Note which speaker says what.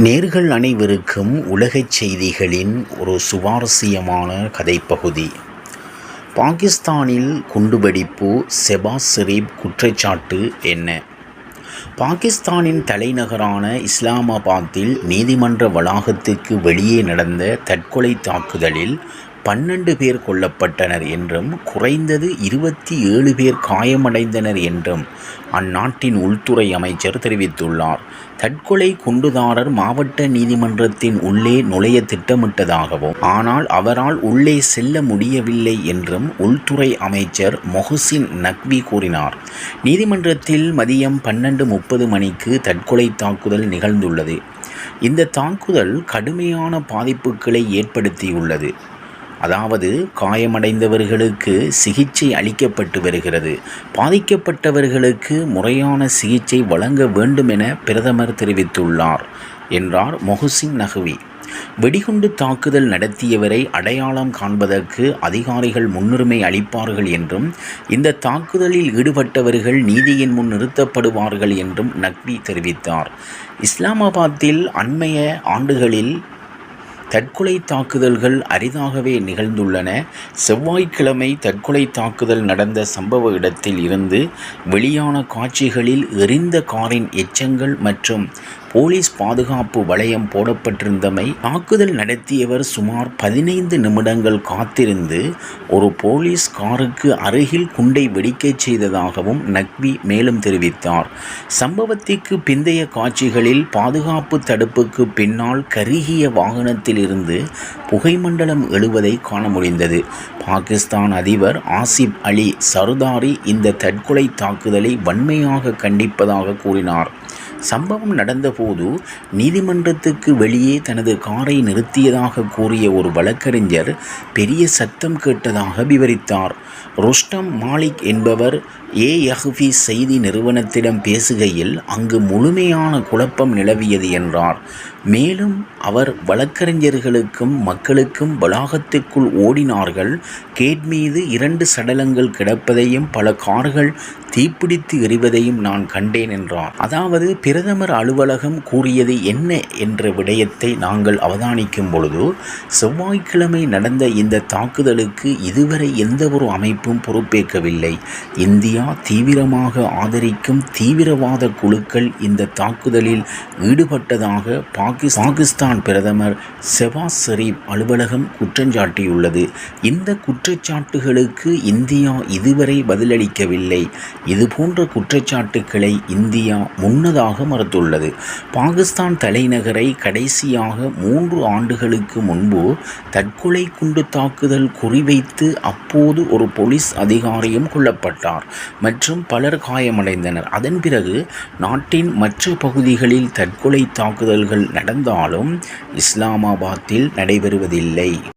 Speaker 1: நேர்கள் அனைவருக்கும் உலகச் செய்திகளின் ஒரு சுவாரஸ்யமான கதைப்பகுதி. பாகிஸ்தானில் குண்டுவெடிப்பு செபாஸ் ஷெரீப் குற்றச்சாட்டு என்ன? பாகிஸ்தானின் தலைநகரான இஸ்லாமாபாத்தில் நீதிமன்ற வளாகத்துக்கு வெளியே நடந்த தற்கொலை தாக்குதலில் பன்னெண்டு பேர் கொல்லப்பட்டனர் என்றும் குறைந்தது இருபத்தி ஏழு பேர் காயமடைந்தனர் என்றும் அந்நாட்டின் உள்துறை அமைச்சர் தெரிவித்துள்ளார். தற்கொலை குண்டுதாரர் மாவட்ட நீதிமன்றத்தின் உள்ளே நுழைய திட்டமிட்டதாகவும் ஆனால் அவரால் உள்ளே செல்ல முடியவில்லை என்றும் உள்துறை அமைச்சர் மொஹசின் நக்வி கூறினார். நீதிமன்றத்தில் மதியம் பன்னெண்டு முப்பது மணிக்கு தற்கொலை தாக்குதல் நிகழ்ந்துள்ளது. இந்த தாக்குதல் கடுமையான பாதிப்புகளை ஏற்படுத்தியுள்ளது. அதாவது காயமடைந்தவர்களுக்கு சிகிச்சை அளிக்கப்பட்டு வருகிறது. பாதிக்கப்பட்டவர்களுக்கு முறையான சிகிச்சை வழங்க வேண்டும் என பிரதமர் தெரிவித்துள்ளார் என்றார் மொஹசின் நஹ்வி வெடிகுண்டு தாக்குதல் நடத்தியவரை அடையாளம் காண்பதற்கு அதிகாரிகள் முன்னுரிமை அளிப்பார்கள் என்றும் இந்த தாக்குதலில் ஈடுபட்டவர்கள் நீதியின் முன் நிறுத்தப்படுவார்கள் என்றும் நக்வி தெரிவித்தார். இஸ்லாமாபாத்தில் அண்மைய ஆண்டுகளில் தற்கொலை தாக்குதல்கள் அரிதாகவே நிகழ்ந்துள்ளன. செவ்வாய்க்கிழமை தற்கொலை தாக்குதல் நடந்த சம்பவ இடத்தில் இருந்து வெளியான காட்சிகளில் எரிந்த காரின் எச்சங்கள் மற்றும் போலீஸ் பாதுகாப்பு வளையம் போடப்பட்டிருந்தமை தாக்குதல் நடத்தியவர் சுமார் பதினைந்து நிமிடங்கள் காத்திருந்து ஒரு போலீஸ் காருக்கு அருகில் குண்டை வெடிக்கச் செய்ததாகவும் நக்வி மேலும் தெரிவித்தார். சம்பவத்திற்கு பிந்தைய காட்சிகளில் பாதுகாப்பு தடுப்புக்கு பின்னால் கருகிய வாகனத்திலிருந்து புகைமண்டலம் எழுவதை காண முடிந்தது. பாகிஸ்தான் அதிபர் ஆசிப் அலி சர்தாரி இந்த தற்கொலை தாக்குதலை வன்மையாக கண்டிப்பதாக கூறினார். சம்பவம் நடந்தபோது நீதிமன்றத்துக்கு வெளியே தனது காரை நிறுத்தியதாக கூறிய ஒரு வழக்கறிஞர் பெரிய சத்தம் கேட்டதாக விவரித்தார். ருஷ்டம் மாலிக் என்பவர் ஏ. யஹ்வி செய்தி நிறுவனத்திடம் பேசுகையில் அங்கு முழுமையான குழப்பம் நிலவியது என்றார். மேலும் அவர் வழக்கறிஞர்களுக்கும் மக்களுக்கும் வளாகத்திற்குள் ஓடினார்கள். கேட் மீது இரண்டு சடலங்கள் கிடப்பதையும் பல கார்கள் தீப்பிடித்து எறிவதையும் நான் கண்டேன் என்றார். அதாவது பிரதமர் அலுவலகம் கூறியது என்ன என்ற விடயத்தை நாங்கள் அவதானிக்கும் பொழுது செவ்வாய்க்கிழமை நடந்த இந்த தாக்குதலுக்கு இதுவரை எந்த ஒரு அமைப்பும் பொறுப்பேற்கவில்லை. இந்தியா தீவிரமாக ஆதரிக்கும் தீவிரவாத குழுக்கள் இந்த தாக்குதலில் ஈடுபட்டதாக பாகிஸ் பாகிஸ்தான் பிரதமர் செவாஸ் ஷெரீப் அலுவலகம் குற்றஞ்சாட்டியுள்ளது. இந்த குற்றச்சாட்டுகளுக்கு இந்தியா இதுவரை பதிலளிக்கவில்லை. இதுபோன்ற குற்றச்சாட்டுக்களை இந்தியா முன்னதாக மறுத்துள்ளது பாகிஸ்தான் தலைநகரை கடைசியாக மூன்று ஆண்டுகளுக்கு முன்பு தற்கொலை குண்டு தாக்குதல் குறிவைத்து அப்போது ஒரு போலீஸ் அதிகாரியும் கொல்லப்பட்டார் மற்றும் பலர் காயமடைந்தனர். அதன் பிறகு நாட்டின் மற்ற பகுதிகளில் தற்கொலை தாக்குதல்கள் நடந்தாலும் இஸ்லாமாபாத்தில் நடைபெறுவதில்லை.